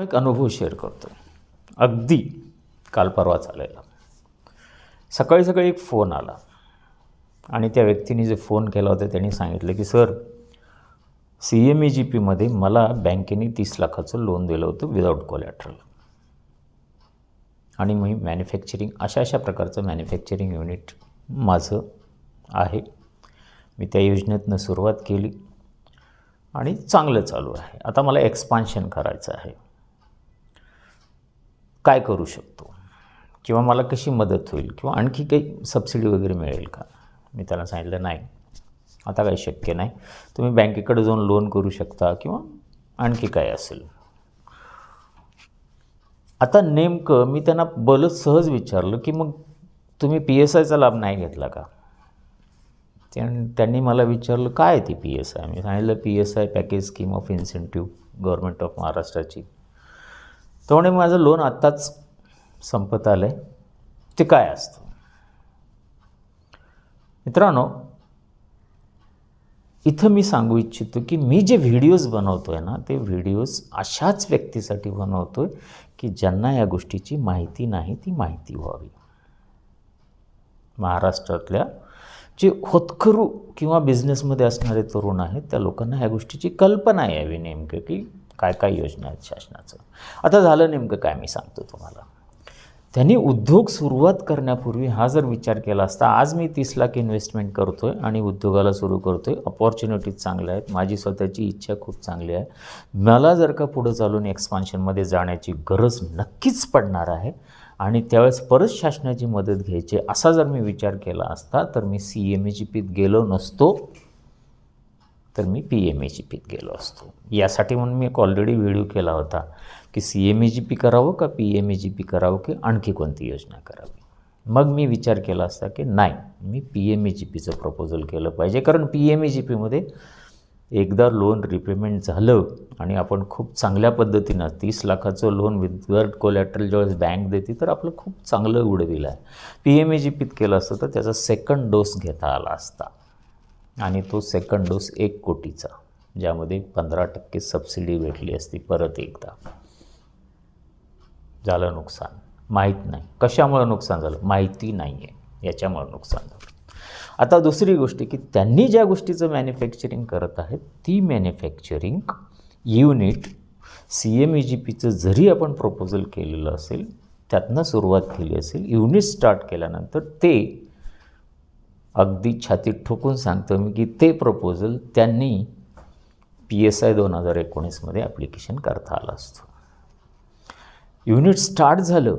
एक अनुभव शेअर करतो. अगदी काल परवा चालायला. सकाळी सकाळी एक फोन आला. आणि त्या व्यक्तीने जे फोन केला होता त्यांनी सांगितलं की sir C M E G पीमध्ये मला बँकेने तीस लाखाचं लोन दिलं होतं विदाऊट कोलॅट्रल आणि मी मॅन्युफॅक्चरिंग अशा अशा प्रकारचं मॅन्युफॅक्चरिंग युनिट माझं आहे. मी त्या योजनेतनं सुरुवात केली. आणि चांगलं चालू आहे. आता मला एक्सपान्शन करायचं आहे. काय करू शकतो? किंवा मला कशी मदत होईल? किंवा आणखी काही सबसिडी वगैरे मिळेल का? मी त्याला सांगितलं नाही. आता काही शक्य नाही. तुम्ही बँकेकडे जाऊन लोन करू शकता किंवा आणखी काय असेल? आता नेमकं मी त्यांना बलच सहज विचारलं की मग तुम्ही पी एस आयचा लाभ नाही घेतला का? त्यांनी मला विचारलं काय आहे ती पी एस आय मी सांगितलं P S I package scheme of incentive government of महाराष्ट्राची त्यामुळे माझं लोन आत्ताच संपत आलं आहे ते काय असतं? मित्रांनो इथं मी सांगू इच्छितो की मी जे व्हिडिओज बनवतो आहे ना ते व्हिडिओज अशाच व्यक्तीसाठी बनवतो आहे की ज्यांना या गोष्टीची माहिती नाही ती माहिती व्हावी. महाराष्ट्रातल्या जे होतकरू किंवा बिझनेसमध्ये असणारे तरुण आहेत त्या लोकांना ह्या गोष्टीची कल्पना यावी नेमकं की काय काय योजना आहेत शासनाचं? आता झालं नेमकं काय मी सांगतो तुम्हाला. त्यांनी उद्योग सुरुवात करण्यापूर्वी हा जर विचार केला असता आज मी तीस लाख इन्व्हेस्टमेंट करतो आहे आणि उद्योगाला सुरू करतो आहे अपॉर्च्युनिटीज चांगल्या आहेत. माझी स्वतःची इच्छा खूप चांगली आहे. मला जर का पुढं चालून एक्सपान्शनमध्ये जाण्याची गरज नक्कीच पडणार आहे आणि त्यावेळेस परत शासनाची मदत घ्यायची असा जर मी विचार केला असता तर मी सी एम ए जी पीत गेलो नसतो. तर मी पी एम ए जी पीत गेलो असतो. यासाठी म्हणून मी एक ऑलरेडी व्हिडिओ केला होता की C M A G P करावं का P M A G P करावं की आणखी कोणती योजना करावी? मग मी विचार केला असता की नाही मी पी एम ए जी पीचं प्रपोजल केलं पाहिजे. कारण पी एम ए जी पीमध्ये एकदा लोन रिपेमेंट झालं आणि आपण खूप चांगल्या पद्धतीनं तीस लाखाचं लोन विदवर्ड कोलॅट्रल ज्यावेळेस बँक देते तर आपलं खूप चांगलं उडविलं. आहे पी एम ए जी पीत केलं असतं तर त्याचा सेकंड डोस घेता आला असता. आणि तो सेकंड डोस एक कोटीचा ज्यामध्ये पंधरा टक्के सबसिडी भेटली असती परत एकदा. झालं नुकसान. माहीत नाही. कशामुळं नुकसान झालं? माहिती नाही आहे याच्यामुळं नुकसान झालं. आता दुसरी गोष्ट की त्यांनी ज्या गोष्टीचं मॅन्युफॅक्चरिंग करत आहेत ती manufacturing unit C M E G पीचं जरी आपण प्रपोजल केलेलं असेल त्यातनं सुरुवात केली असेल युनिट स्टार्ट केल्यानंतर ते अगदी छातीत ठोकून सांगतो मी की ते प्रपोजल त्यांनी पी एस आय दोन हजार एकोणीसमध्ये ॲप्लिकेशन करता आलं असतं. युनिट स्टार्ट झालं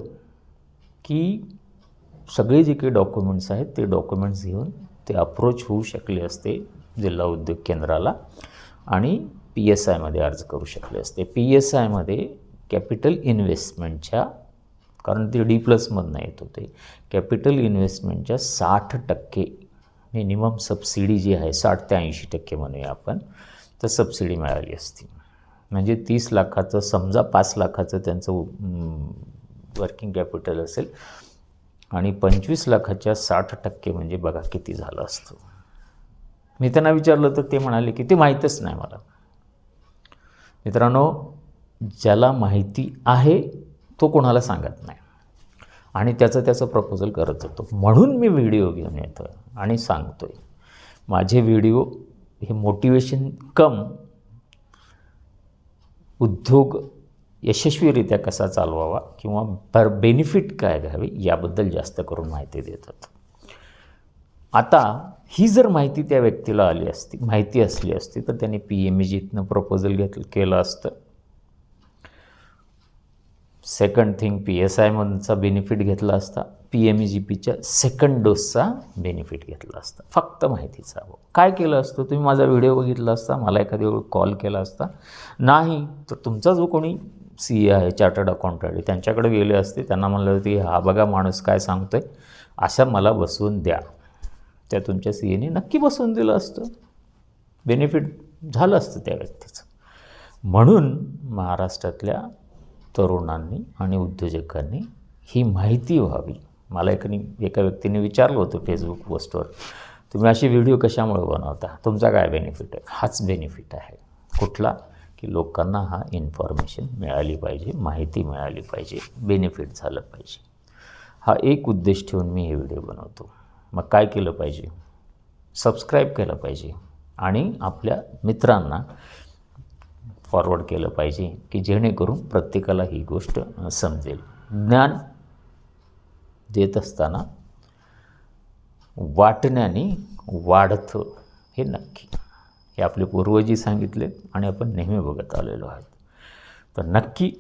की सगळे जे काही डॉक्युमेंट्स आहेत ते डॉक्युमेंट्स घेऊन ते अप्रोच होऊ शकले असते जिल्हा उद्योग केंद्राला आणि पी एस आयमध्ये अर्ज करू शकले असते. पी एस आयमध्ये कॅपिटल इन्व्हेस्टमेंटच्या कारण ते डी प्लसमधनं येत होते. कॅपिटल इन्व्हेस्टमेंटच्या साठ टक्के मिनिमम सबसिडी जी आहे साठ ते ऐंशी टक्के म्हणूया आपण तर सबसिडी मिळाली असती. म्हणजे तीस लाखाचं समजा पाच लाखाचं त्यांचं वर्किंग कॅपिटल असेल आणि पंचवीस लाखाच्या साठ टक्के म्हणजे बघा किती झालं असतं. मी त्यांना विचारलं तर ते म्हणाले की ते माहीतच नाही मला. मित्रांनो ज्याला माहिती आहे तो कोणाला सांगत नाही. आणि त्याचं त्याचं प्रपोजल करत होतो म्हणून मी व्हिडिओ घेऊन येतो आणि सांगतो आहे माझे व्हिडिओ हे मोटिवेशन कम उद्योग यशस्वीरित्या कसा चालवावा किंवा पर बेनिफिट काय घ्यावे याबद्दल जास्त करून माहिती देतात. आता ही जर माहिती त्या व्यक्तीला आली असती माहिती असली असती तर त्याने पी एम ई जीतनं प्रपोजल घेतलं केलं असतं. सेकंड थिंग पी एस आयमधचा बेनिफिट घेतला असता पी एम ई जी पीच्या सेकंड डोसचा बेनिफिट घेतला असता. फक्त माहितीचा हवं काय केलं असतं? तुम्ही माझा व्हिडिओ बघितला असता मला एखाद्या वेळ कॉल केला असता. नाही तर तुमचा जो कोणी सी ए आहे चार्टर्ड अकाउंटंट आहे त्यांच्याकडे गेले असते त्यांना म्हणलं की हा बघा माणूस काय सांगतो आहे अशा मला बसवून द्या. त्या तुमच्या सी एने नक्की बसवून दिलं असतं. बेनिफिट झालं असतं त्या व्यक्तीचं. म्हणून महाराष्ट्रातल्या तरुणांनी आणि उद्योजकांनी ही माहिती व्हावी. मला एकाने एका व्यक्तीने विचारलं होतं फेसबुक पोस्टवर तुम्ही असे व्हिडिओ कशामुळे बनवता? तुमचा काय बेनिफिट आहे? हाच बेनिफिट आहे. कुठला? की लोकांना हा इन्फॉर्मेशन मिळाली पाहिजे माहिती मिळाली पाहिजे बेनिफिट झालं पाहिजे. हा एक उद्देश ठेवून मी हे व्हिडिओ बनवतो. मग काय केलं पाहिजे? सबस्क्राईब केलं पाहिजे. आणि आपल्या मित्रांना फॉरवर्ड केलं पाहिजे की जेणेकरून प्रत्येकाला ही गोष्ट समजेल. ज्ञान देत असताना वाटण्याने वाढतं हे नक्की. हे आपले पूर्वजी सांगितले आणि आपण नेहमी बघत आलेलो आहोत. तर नक्की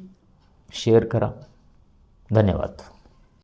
शेअर करा. धन्यवाद.